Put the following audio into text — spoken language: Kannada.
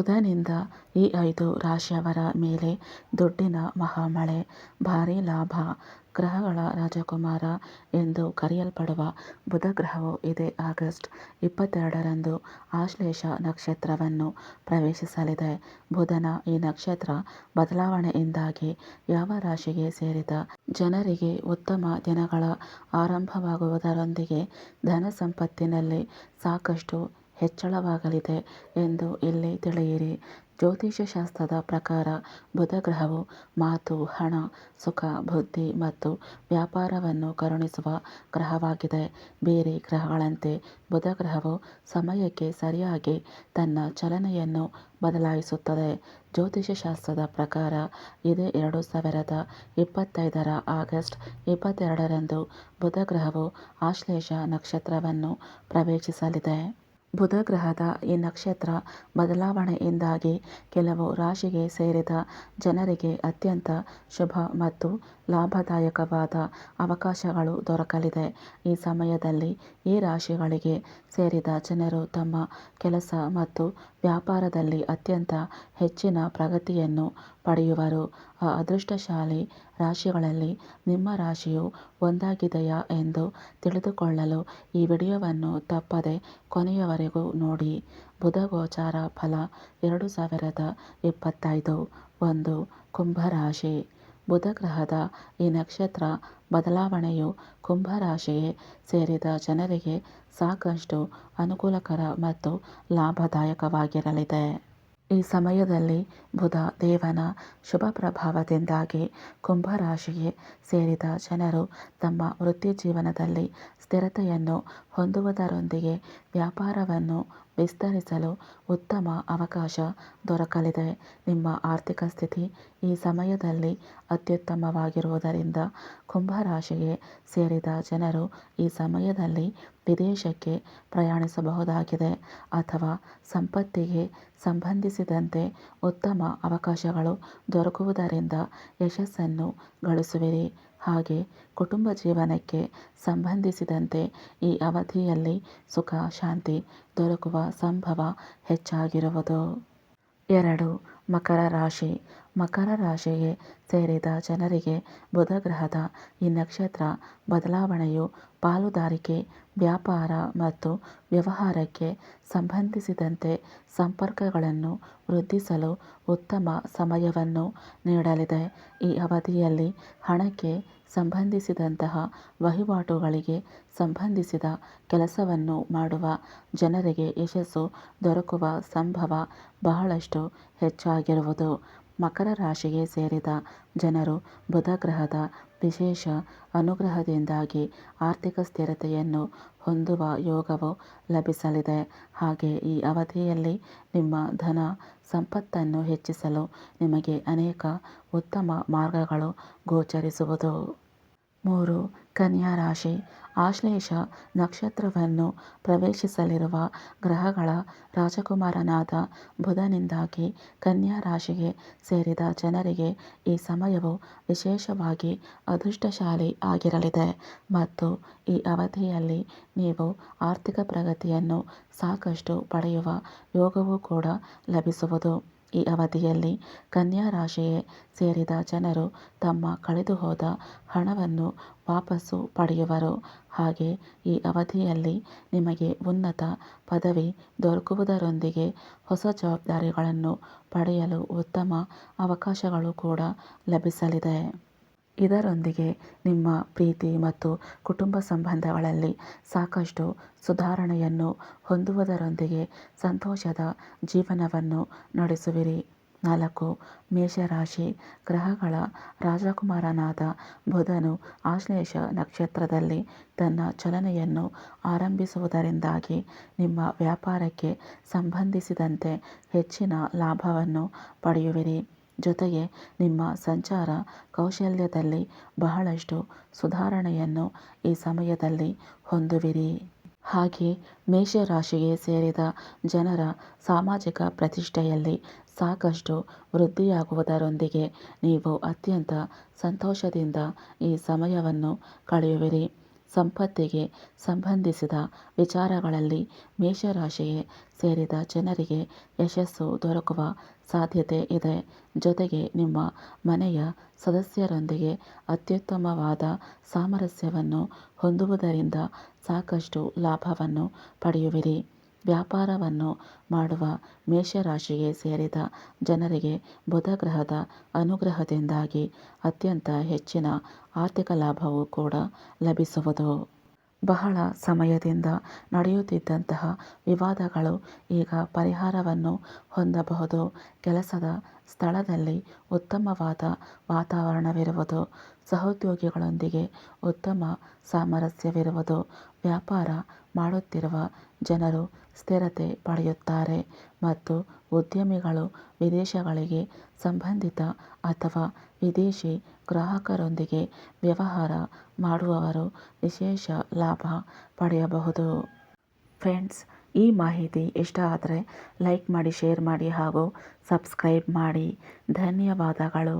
ಬುಧನಿಂದ ಈ ಐದು ರಾಶಿಯವರ ಮೇಲೆ ದುಡ್ಡಿನ ಮಹಾಮಳೆ, ಭಾರೀ ಲಾಭ, ಗ್ರಹಗಳ ರಾಜಕುಮಾರ ಎಂದು ಕರೆಯಲ್ಪಡುವ ಬುಧ ಗ್ರಹವು ಇದೇ. ಆಗಸ್ಟ್ ಇಪ್ಪತ್ತೆರಡರಂದು ಆಶ್ಲೇಷ ನಕ್ಷತ್ರವನ್ನು ಪ್ರವೇಶಿಸಲಿದೆ. ಬುಧನ ಈ ನಕ್ಷತ್ರ ಬದಲಾವಣೆಯಿಂದಾಗಿ ಯಾವ ರಾಶಿಗೆ ಸೇರಿದ ಜನರಿಗೆ ಉತ್ತಮ ದಿನಗಳ ಆರಂಭವಾಗುವುದರೊಂದಿಗೆ ಧನ ಸಂಪತ್ತಿನಲ್ಲಿ ಸಾಕಷ್ಟು ಹೆಚ್ಚಳವಾಗಲಿದೆ ಎಂದು ಇಲ್ಲಿ ತಿಳಿಯಿರಿ. ಜ್ಯೋತಿಷ್ಯ ಶಾಸ್ತ್ರದ ಪ್ರಕಾರ ಬುಧ ಗ್ರಹವು ಮಾತು, ಹಣ, ಸುಖ, ಬುದ್ಧಿ ಮತ್ತು ವ್ಯಾಪಾರವನ್ನು ಕರುಣಿಸುವ ಗ್ರಹವಾಗಿದೆ. ಬೇರೆ ಗ್ರಹಗಳಂತೆ ಬುಧ ಗ್ರಹವು ಸಮಯಕ್ಕೆ ಸರಿಯಾಗಿ ತನ್ನ ಚಲನೆಯನ್ನು ಬದಲಾಯಿಸುತ್ತದೆ. ಜ್ಯೋತಿಷ್ಯ ಶಾಸ್ತ್ರದ ಪ್ರಕಾರ ಇದೇ ಎರಡು ಸಾವಿರದ ಇಪ್ಪತ್ತೈದರ ಆಗಸ್ಟ್ ಇಪ್ಪತ್ತೆರಡರಂದು ಬುಧ ಗ್ರಹವು ಆಶ್ಲೇಷ ನಕ್ಷತ್ರವನ್ನು ಪ್ರವೇಶಿಸಲಿದೆ. ಬುಧ ಗ್ರಹದ ಈ ನಕ್ಷತ್ರ ಬದಲಾವಣೆಯಿಂದಾಗಿ ಕೆಲವು ರಾಶಿಗೆ ಸೇರಿದ ಜನರಿಗೆ ಅತ್ಯಂತ ಶುಭ ಮತ್ತು ಲಾಭದಾಯಕವಾದ ಅವಕಾಶಗಳು ದೊರಕಲಿದೆ. ಈ ಸಮಯದಲ್ಲಿ ಈ ರಾಶಿಗಳಿಗೆ ಸೇರಿದ ಜನರು ತಮ್ಮ ಕೆಲಸ ಮತ್ತು ವ್ಯಾಪಾರದಲ್ಲಿ ಅತ್ಯಂತ ಹೆಚ್ಚಿನ ಪ್ರಗತಿಯನ್ನು ಪಡೆಯುವರು. ಆ ಅದೃಷ್ಟಶಾಲಿ ರಾಶಿಗಳಲ್ಲಿ ನಿಮ್ಮ ರಾಶಿಯು ಒಂದಾಗಿದೆಯಾ ಎಂದು ತಿಳಿದುಕೊಳ್ಳಲು ಈ ವಿಡಿಯೋವನ್ನು ತಪ್ಪದೆ ಕೊನೆಯವರೆಗೂ ನೋಡಿ. ಬುಧ ಗೋಚಾರ ಫಲ ಎರಡು ಸಾವಿರದ ಇಪ್ಪತ್ತೈದು, ಒಂದು ಕುಂಭರಾಶಿ ಬುಧ ಗ್ರಹದ ಈ ನಕ್ಷತ್ರ ಬದಲಾವಣೆಯು ಕುಂಭ ರಾಶಿಗೆ ಸೇರಿದ ಜನರಿಗೆ ಸಾಕಷ್ಟು ಅನುಕೂಲಕರ ಮತ್ತು ಲಾಭದಾಯಕವಾಗಿರಲಿದೆ. ಈ ಸಮಯದಲ್ಲಿ ಬುಧ ದೇವನ ಶುಭ ಪ್ರಭಾವದಿಂದಾಗಿ ಕುಂಭ ರಾಶಿಗೆ ಸೇರಿದ ಜನರು ತಮ್ಮ ವೃತ್ತಿ ಜೀವನದಲ್ಲಿ ಸ್ಥಿರತೆಯನ್ನು ಹೊಂದುವುದರೊಂದಿಗೆ ವ್ಯಾಪಾರವನ್ನು ವಿಸ್ತರಿಸಲು ಉತ್ತಮ ಅವಕಾಶ ದೊರಕಲಿದೆ. ನಿಮ್ಮ ಆರ್ಥಿಕ ಸ್ಥಿತಿ ಈ ಸಮಯದಲ್ಲಿ ಅತ್ಯುತ್ತಮವಾಗಿರುವುದರಿಂದ ಕುಂಭರಾಶಿಗೆ ಸೇರಿದ ಜನರು ಈ ಸಮಯದಲ್ಲಿ ವಿದೇಶಕ್ಕೆ ಪ್ರಯಾಣಿಸಬಹುದಾಗಿದೆ ಅಥವಾ ಸಂಪತ್ತಿಗೆ ಸಂಬಂಧಿಸಿದಂತೆ ಉತ್ತಮ ಅವಕಾಶಗಳು ದೊರಕುವುದರಿಂದ ಯಶಸ್ಸನ್ನು ಗಳಿಸುವಿರಿ. ಹಾಗೆ ಕುಟುಂಬ ಜೀವನಕ್ಕೆ ಸಂಬಂಧಿಸಿದಂತೆ ಈ ಅವಧಿಯಲ್ಲಿ ಸುಖ ಶಾಂತಿ ದೊರಕುವ ಸಂಭವ ಹೆಚ್ಚಾಗಿರುವುದು. ಎರಡು ಮಕರ ರಾಶಿ. ಮಕರ ರಾಶಿಗೆ ಸೇರಿದ ಜನರಿಗೆ ಬುಧ ಗ್ರಹದ ಈ ನಕ್ಷತ್ರ ಬದಲಾವಣೆಯು ಪಾಲುದಾರಿಕೆ, ವ್ಯಾಪಾರ ಮತ್ತು ವ್ಯವಹಾರಕ್ಕೆ ಸಂಬಂಧಿಸಿದಂತೆ ಸಂಪರ್ಕಗಳನ್ನು ವೃದ್ಧಿಸಲು ಉತ್ತಮ ಸಮಯವನ್ನು ನೀಡಲಿದೆ. ಈ ಅವಧಿಯಲ್ಲಿ ಹಣಕ್ಕೆ ಸಂಬಂಧಿಸಿದಂತಹ ವಹಿವಾಟುಗಳಿಗೆ ಸಂಬಂಧಿಸಿದ ಕೆಲಸವನ್ನು ಮಾಡುವ ಜನರಿಗೆ ಯಶಸ್ಸು ದೊರಕುವ ಸಂಭವ ಬಹಳಷ್ಟು ಹೆಚ್ಚಾಗಿರುವುದು. ಮಕರ ರಾಶಿಗೆ ಸೇರಿದ ಜನರು ಬುಧ ಗ್ರಹದ ವಿಶೇಷ ಅನುಗ್ರಹದಿಂದಾಗಿ ಆರ್ಥಿಕ ಸ್ಥಿರತೆಯನ್ನು ಹೊಂದುವ ಯೋಗವು ಲಭಿಸಲಿದೆ. ಹಾಗೆ ಈ ಅವಧಿಯಲ್ಲಿ ನಿಮ್ಮ ಧನ ಸಂಪತ್ತನ್ನು ಹೆಚ್ಚಿಸಲು ನಿಮಗೆ ಅನೇಕ ಉತ್ತಮ ಮಾರ್ಗಗಳು ಗೋಚರಿಸುವುದು. ಮೂರು ಕನ್ಯಾ ರಾಶಿ ಆಶ್ಲೇಷ ನಕ್ಷತ್ರವನ್ನು ಪ್ರವೇಶಿಸಲಿರುವ ಗ್ರಹಗಳ ರಾಜಕುಮಾರನಾದ ಬುಧನಿಂದಾಗಿ ಕನ್ಯಾ ರಾಶಿಗೆ ಸೇರಿದ ಜನರಿಗೆ ಈ ಸಮಯವು ವಿಶೇಷವಾಗಿ ಅದೃಷ್ಟಶಾಲಿ ಆಗಿರಲಿದೆ ಮತ್ತು ಈ ಅವಧಿಯಲ್ಲಿ ನೀವು ಆರ್ಥಿಕ ಪ್ರಗತಿಯನ್ನು ಸಾಕಷ್ಟು ಪಡೆಯುವ ಯೋಗವೂ ಕೂಡ ಲಭಿಸುವುದು. ಈ ಅವಧಿಯಲ್ಲಿ ಕನ್ಯಾ ರಾಶಿಯೇ ಸೇರಿದ ಜನರು ತಮ್ಮ ಕಳೆದುಹೋದ ಹಣವನ್ನು ವಾಪಸ್ಸು ಪಡೆಯುವರು. ಹಾಗೆ ಈ ಅವಧಿಯಲ್ಲಿ ನಿಮಗೆ ಉನ್ನತ ಪದವಿ ದೊರಕುವುದರೊಂದಿಗೆ ಹೊಸ ಜವಾಬ್ದಾರಿಗಳನ್ನು ಪಡೆಯಲು ಉತ್ತಮ ಅವಕಾಶಗಳು ಕೂಡ ಲಭಿಸಲಿದೆ. ಇದರೊಂದಿಗೆ ನಿಮ್ಮ ಪ್ರೀತಿ ಮತ್ತು ಕುಟುಂಬ ಸಂಬಂಧಗಳಲ್ಲಿ ಸಾಕಷ್ಟು ಸುಧಾರಣೆಯನ್ನು ಹೊಂದುವುದರೊಂದಿಗೆ ಸಂತೋಷದ ಜೀವನವನ್ನು ನಡೆಸುವಿರಿ. ನಾಲ್ಕು, ಮೇಷರಾಶಿ ಗ್ರಹಗಳ ರಾಜಕುಮಾರನಾದ ಬುಧನು ಆಶ್ಲೇಷ ನಕ್ಷತ್ರದಲ್ಲಿ ತನ್ನ ಚಲನೆಯನ್ನು ಆರಂಭಿಸುವುದರಿಂದಾಗಿ ನಿಮ್ಮ ವ್ಯಾಪಾರಕ್ಕೆ ಸಂಬಂಧಿಸಿದಂತೆ ಹೆಚ್ಚಿನ ಲಾಭವನ್ನು ಪಡೆಯುವಿರಿ. ಜೊತೆಗೆ ನಿಮ್ಮ ಸಂಚಾರ ಕೌಶಲ್ಯದಲ್ಲಿ ಬಹಳಷ್ಟು ಸುಧಾರಣೆಯನ್ನು ಈ ಸಮಯದಲ್ಲಿ ಹೊಂದುವಿರಿ. ಹಾಗೆ ಮೇಷರಾಶಿಗೆ ಸೇರಿದ ಜನರ ಸಾಮಾಜಿಕ ಪ್ರತಿಷ್ಠೆಯಲ್ಲಿ ಸಾಕಷ್ಟು ವೃದ್ಧಿಯಾಗುವುದರೊಂದಿಗೆ ನೀವು ಅತ್ಯಂತ ಸಂತೋಷದಿಂದ ಈ ಸಮಯವನ್ನು ಕಳೆಯುವಿರಿ. ಸಂಪತ್ತಿಗೆ ಸಂಬಂಧಿಸಿದ ವಿಚಾರಗಳಲ್ಲಿ ಮೇಷರಾಶಿಗೆ ಸೇರಿದ ಜನರಿಗೆ ಯಶಸ್ಸು ದೊರಕುವ ಸಾಧ್ಯತೆ ಇದೆ. ಜೊತೆಗೆ ನಿಮ್ಮ ಮನೆಯ ಸದಸ್ಯರೊಂದಿಗೆ ಅತ್ಯುತ್ತಮವಾದ ಸಾಮರಸ್ಯವನ್ನು ಹೊಂದುವುದರಿಂದ ಸಾಕಷ್ಟು ಲಾಭವನ್ನು ಪಡೆಯುವಿರಿ. ವ್ಯಾಪಾರವನ್ನು ಮಾಡುವ ಮೇಷರಾಶಿಗೆ ಸೇರಿದ ಜನರಿಗೆ ಬುಧಗ್ರಹದ ಅನುಗ್ರಹದಿಂದಾಗಿ ಅತ್ಯಂತ ಹೆಚ್ಚಿನ ಆರ್ಥಿಕ ಲಾಭವು ಕೂಡ ಲಭಿಸುವುದು. ಬಹಳ ಸಮಯದಿಂದ ನಡೆಯುತ್ತಿದ್ದಂತಹ ವಿವಾದಗಳು ಈಗ ಪರಿಹಾರವನ್ನು ಹೊಂದಬಹುದು. ಕೆಲಸದ ಸ್ಥಳದಲ್ಲಿ ಉತ್ತಮವಾದ ವಾತಾವರಣವಿರುವುದು, ಸಹೋದ್ಯೋಗಿಗಳೊಂದಿಗೆ ಉತ್ತಮ ಸಾಮರಸ್ಯವಿರುವುದು ವ್ಯಾಪಾರ ಮಾಡುತ್ತಿರುವ ಜನರು ಸ್ಥಿರತೆ ಪಡೆಯುತ್ತಾರೆ ಮತ್ತು ಉದ್ಯಮಿಗಳು ವಿದೇಶಗಳಿಗೆ ಸಂಬಂಧಿತ ಅಥವಾ ವಿದೇಶಿ ಗ್ರಾಹಕರೊಂದಿಗೆ ವ್ಯವಹಾರ ಮಾಡುವವರು ವಿಶೇಷ ಲಾಭ ಪಡೆಯಬಹುದು. ಫ್ರೆಂಡ್ಸ್, ಈ ಮಾಹಿತಿ ಇಷ್ಟ ಆದರೆ ಲೈಕ್ ಮಾಡಿ, ಶೇರ್ ಮಾಡಿ ಹಾಗೂ ಸಬ್ಸ್ಕ್ರೈಬ್ ಮಾಡಿ. ಧನ್ಯವಾದಗಳು.